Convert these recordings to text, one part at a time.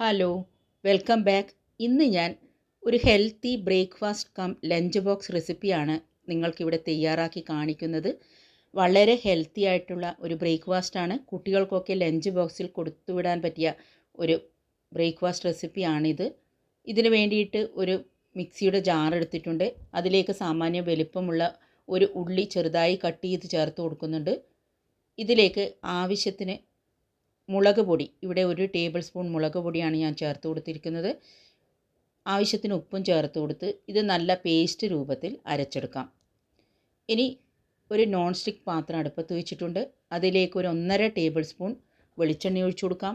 Hello welcome back ഇന്ന് ഞാൻ ഒരു healthy breakfast cum lunch box റെസിപ്പിയാണ് നിങ്ങൾക്കിവിടെ തയ്യാറാക്കി കാണിക്കുന്നത്. വളരെ ഹെൽത്തി ആയിട്ടുള്ള ഒരു ബ്രേക്ക്ഫാസ്റ്റാണ് കുട്ടികൾക്കൊക്കെ ലഞ്ച് ബോക്സിൽ കൊടുത്തുവിടാൻ പറ്റിയ ഒരു ബ്രേക്ക്ഫാസ്റ്റ് റെസിപ്പിയാണിത് ഇതിന് വേണ്ടിയിട്ട് ഒരു മിക്സിയുടെ ജാർ എടുത്തിട്ടുണ്ട്. അതിലേക്ക് സാമാന്യ വലിപ്പമുള്ള ഒരു ഉള്ളി ചെറുതായി കട്ട് ചെയ്ത് ചേർത്ത് കൊടുക്കുന്നുണ്ട്. ഇതിലേക്ക് ആവശ്യത്തിന് മുളക് പൊടി. ഇവിടെ ഒരു ടേബിൾ സ്പൂൺ മുളക് പൊടിയാണ് ഞാൻ ചേർത്ത് കൊടുത്തിരിക്കുന്നത്. ആവശ്യത്തിന് ഉപ്പും ചേർത്ത് കൊടുത്ത് ഇത് നല്ല പേസ്റ്റ് രൂപത്തിൽ അരച്ചെടുക്കാം. ഇനി ഒരു നോൺ സ്റ്റിക്ക് പാത്രം അടുപ്പത്ത് വെച്ചിട്ടുണ്ട്. അതിലേക്ക് ഒരു ഒന്നര ടേബിൾ സ്പൂൺ വെളിച്ചെണ്ണ ഒഴിച്ചു കൊടുക്കാം.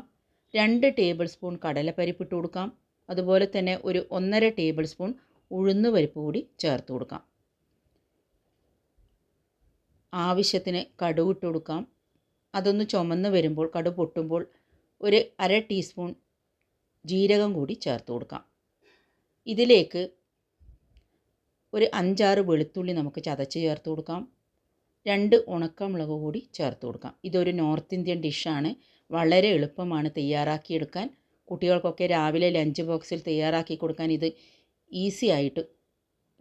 രണ്ട് ടേബിൾ സ്പൂൺ കടലപ്പരിപ്പ് ഇട്ട് കൊടുക്കാം. അതുപോലെ തന്നെ ഒരു ഒന്നര ടേബിൾ സ്പൂൺ ഉഴുന്ന് പരിപ്പ് കൂടി ചേർത്ത് കൊടുക്കാം. ആവശ്യത്തിന് കടുക് ഇട്ട് കൊടുക്കാം. അതൊന്ന് ചുമന്ന് വരുമ്പോൾ കടു പൊട്ടുമ്പോൾ ഒരു അര ടീസ്പൂൺ ജീരകം കൂടി ചേർത്ത് കൊടുക്കാം. ഇതിലേക്ക് ഒരു അഞ്ചാറ് വെളുത്തുള്ളി നമുക്ക് ചതച്ച് ചേർത്ത് കൊടുക്കാം. രണ്ട് ഉണക്കമുളക് കൂടി ചേർത്ത് കൊടുക്കാം. ഇതൊരു നോർത്ത് ഇന്ത്യൻ ഡിഷാണ്. വളരെ എളുപ്പമാണ് തയ്യാറാക്കിയെടുക്കാൻ. കുട്ടികൾക്കൊക്കെ രാവിലെ ലഞ്ച് ബോക്സിൽ തയ്യാറാക്കി കൊടുക്കാൻ ഇത് ഈസി ആയിട്ട്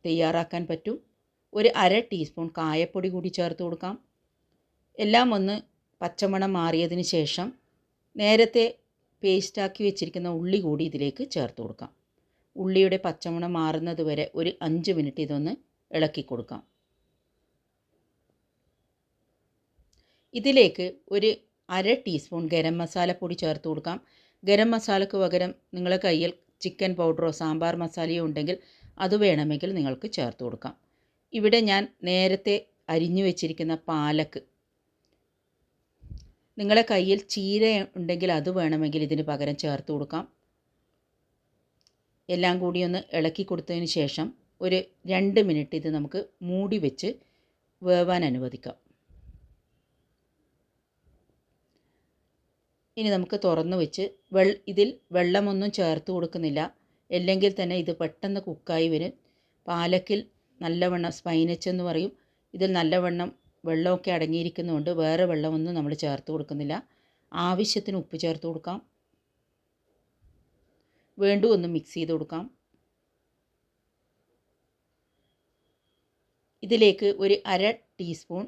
തയ്യാറാക്കാൻ പറ്റും. ഒരു അര ടീസ്പൂൺ കായപ്പൊടി കൂടി ചേർത്ത് കൊടുക്കാം. എല്ലാം ഒന്ന് പച്ചമണം മാറിയതിന് ശേഷം നേരത്തെ പേസ്റ്റാക്കി വെച്ചിരിക്കുന്ന ഉള്ളി കൂടി ഇതിലേക്ക് ചേർത്ത് കൊടുക്കാം. ഉള്ളിയുടെ പച്ചമണം മാറുന്നത് വരെ ഒരു അഞ്ച് മിനിറ്റ് ഇതൊന്ന് ഇളക്കി കൊടുക്കാം. ഇതിലേക്ക് ഒരു അര ടീസ്പൂൺ ഗരം മസാലപ്പൊടി ചേർത്ത് കൊടുക്കാം. ഗരം മസാലയ്ക്ക് പകരം നിങ്ങളുടെ കയ്യിൽ ചിക്കൻ പൗഡറോ സാമ്പാർ മസാലയോ ഉണ്ടെങ്കിൽ അത് വേണമെങ്കിൽ നിങ്ങൾക്ക് ചേർത്ത് കൊടുക്കാം. ഇവിടെ ഞാൻ നേരത്തെ അരിഞ്ഞു വെച്ചിരിക്കുന്ന പാലക്ക് നിങ്ങളുടെ കയ്യിൽ ചീര ഉണ്ടെങ്കിൽ അത് വേണമെങ്കിൽ ഇതിന് പകരം ചേർത്ത് കൊടുക്കാം. എല്ലാം കൂടി ഒന്ന് ഇളക്കി കൊടുത്തതിന് ശേഷം ഒരു രണ്ട് മിനിറ്റ് ഇത് നമുക്ക് മൂടി വെച്ച് വേവാൻ അനുവദിക്കാം. ഇനി നമുക്ക് തുറന്ന് വെച്ച് വെൾ ഇതിൽ വെള്ളമൊന്നും ചേർത്ത് കൊടുക്കുന്നില്ല. അല്ലെങ്കിൽ തന്നെ ഇത് പെട്ടെന്ന് കുക്കായി വരും. പാലക്കിൽ നല്ലവണ്ണം സ്പൈനച്ച് എന്ന് പറയും. ഇതിൽ നല്ലവണ്ണം വെള്ളമൊക്കെ അടങ്ങിയിരിക്കുന്നതുകൊണ്ട് വേറെ വെള്ളമൊന്നും നമ്മൾ ചേർത്ത് കൊടുക്കുന്നില്ല. ആവശ്യത്തിന് ഉപ്പ് ചേർത്ത് കൊടുക്കാം. വീണ്ടും ഒന്ന് മിക്സ് ചെയ്ത് കൊടുക്കാം. ഇതിലേക്ക് ഒരു അര ടീസ്പൂൺ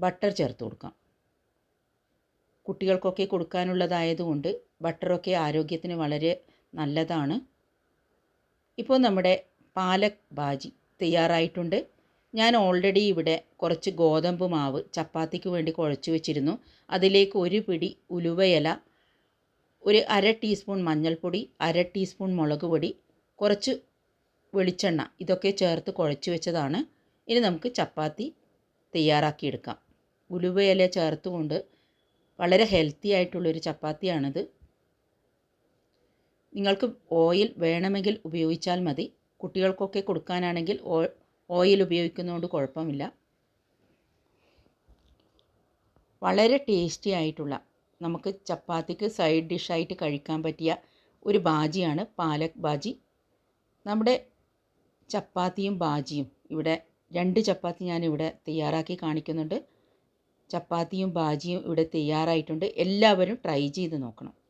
ബട്ടർ ചേർത്ത് കൊടുക്കാം. കുട്ടികൾക്കൊക്കെ കൊടുക്കാനുള്ളതായതുകൊണ്ട് ബട്ടറൊക്കെ ആരോഗ്യത്തിന് വളരെ നല്ലതാണ്. ഇപ്പോൾ നമ്മുടെ പാലക് ഭാജി തയ്യാറായിട്ടുണ്ട്. ഞാൻ ഓൾറെഡി ഇവിടെ കുറച്ച് ഗോതമ്പ് മാവ് ചപ്പാത്തിക്ക് വേണ്ടി കുഴച്ച് വെച്ചിരുന്നു. അതിലേക്ക് ഒരു പിടി ഉലുവയില ഒരു അര ടീസ്പൂൺ മഞ്ഞൾപ്പൊടി അര ടീസ്പൂൺ മുളക് പൊടി കുറച്ച് വെളിച്ചെണ്ണ ഇതൊക്കെ ചേർത്ത് കുഴച്ച് വെച്ചതാണ്. ഇനി നമുക്ക് ചപ്പാത്തി തയ്യാറാക്കിയെടുക്കാം ഉലുവയില ചേർത്തുകൊണ്ട് വളരെ ഹെൽത്തി ആയിട്ടുള്ളൊരു ചപ്പാത്തിയാണിത്. നിങ്ങൾക്ക് ഓയിൽ വേണമെങ്കിൽ ഉപയോഗിച്ചാൽ മതി. കുട്ടികൾക്കൊക്കെ കൊടുക്കാനാണെങ്കിൽ ഓയിൽ ഉപയോഗിക്കുന്നതുകൊണ്ട് കുഴപ്പമില്ല. വളരെ ടേസ്റ്റി ആയിട്ടുള്ള നമുക്ക് ചപ്പാത്തിക്ക് സൈഡ് ഡിഷായിട്ട് കഴിക്കാൻ പറ്റിയ ഒരു ബാജിയാണ് പാലക് ബാജി. നമ്മുടെ ചപ്പാത്തിയും ബാജിയും ഇവിടെ രണ്ട് ചപ്പാത്തി ഞാൻ ഇവിടെ തയ്യാറാക്കി കാണിക്കുന്നുണ്ട്. ചപ്പാത്തിയും ബാജിയും ഇവിടെ തയ്യാറായിട്ടുണ്ട്. എല്ലാവരും ട്രൈ ചെയ്ത് നോക്കണം.